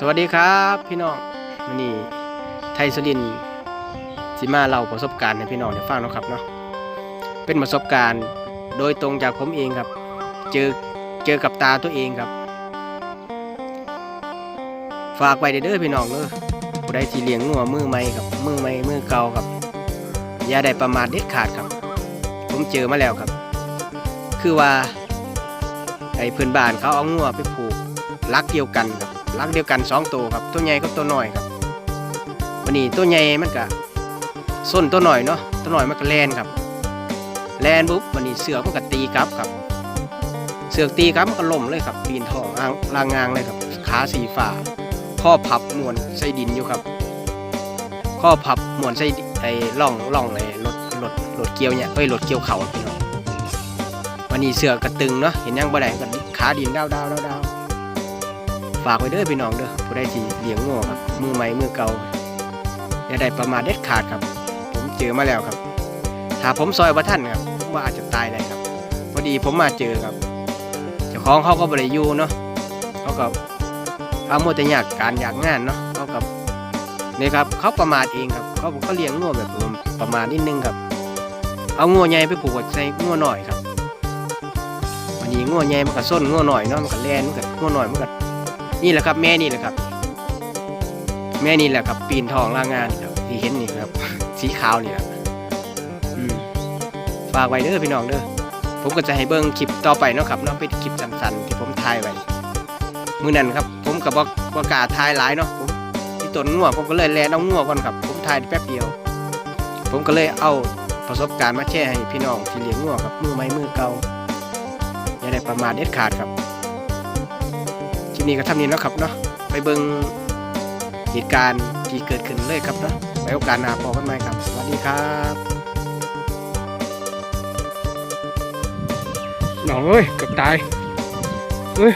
สวัสดีครับพี่น้องวันนี้ไทยสลินทร์สิมาเล่าประสบการณ์ให้พี่น้องได้ฟังนาะครับเนาะเป็นประสบการณ์โดยตรงจากผมเองครับ เจอเจอกับตาตัวเองครับ ฝากไว้เด้อพี่น้องเด้อผู้ใดที่เลี้ยงงัวมือใหม่ครับมือใหม่มือเก่าครับอย่าได้ประมาทเด็ดขาดครับ ผมเจอมาแล้วครับ คือว่าไอ้เพื่อนบ้านเขาเอางัวไปผูกลักเดียวกันครับ ลักเดียวกันสองตัวครับตัวใหญ่กับตัวน้อยครับวันนี้ตัวใหญ่มันก็ส้นตัวน้อยเนาะตัวน้อยมันก็แลนครับแลนปุ๊บวันนี้เสือกมันก็ตีกลับครับ เสือกตีกลับมันก็ล่มเลยครับปีนท้องอ่างลางงางเลยครับ ขาสีฟ้าข้อพับมวนใส่ดินอยู่ครับ ข้อพับมวนใส่ไอ้ล่องล่องเลยรถรถรถเกี่ยวเนี่ยเอ้ยรถเกี่ยวเขาพี่น้องวันนี้เสือกกระตึงเนาะเห็นยังบ่ได้ก็ขาดินดาวดาวดาวดาว ฝากไว้เด้อพี่น้องเด้อผู้ใดที่เลี้ยงงัวครับ มือใหม่มือเก่าอย่าได้ประมาทเด็ดขาดครับ ผมเจอมาแล้วครับ ถ้าผมซอยว่าท่านครับว่าอาจจะตายได้ครับ พอดีผมมาเจอครับเจ้าของเขาก็บริยูเนาะเขาก็เอาโมแต่อยากการอยากงานเนาะเขากับนี่ครับเขาประมาทเองครับเขาเขาเลี้ยงงัวแบบประมาทนิดนึงครับ เอางัวใหญ่ไปผูกกับใส่งัวหน่อยครับวันนี้งัวใหญ่มันก็ส้นงัวหน่อยเนาะมันก็แลนมันก็งัวหน่อยมันก็ นี่แหละครับแม่นี่แหละครับ แม่นี่แหละครับ ปีนทองล่างงานครับที่เห็นนี่ครับ สีขาวนี่แหละอืมฝากไว้เด้อพี่น้องเด้อผมก็จะให้เบิ่งคลิปต่อไปเนาะครับเนาะเป็นคลิปสั้นๆที่ผมถ่ายไว้มือนั้นครับ ผมกับบอกประกาถ่ายหลายเนาะผมที่ต้นงัวผมก็เลยแลนเอางัวก่อนครับ ผมถ่ายแป๊บเดียว ผมก็เลยเอาประสบการณ์มาแชร์ให้พี่น้องที่เลี้ยงงัวครับมือไม้มือเก่าอย่าได้ประมาทเด็ดขาดครับ นี้ก็ทำนี้เนาะครับเนาะไปเบิ่งเหตุการณ์ที่เกิดขึ้นเลยครับเนาะไว้โอกาสหน้าพบกันใหม่ครับ สวัสดีครับน้องเอ้ยเกือบตายเฮ้ย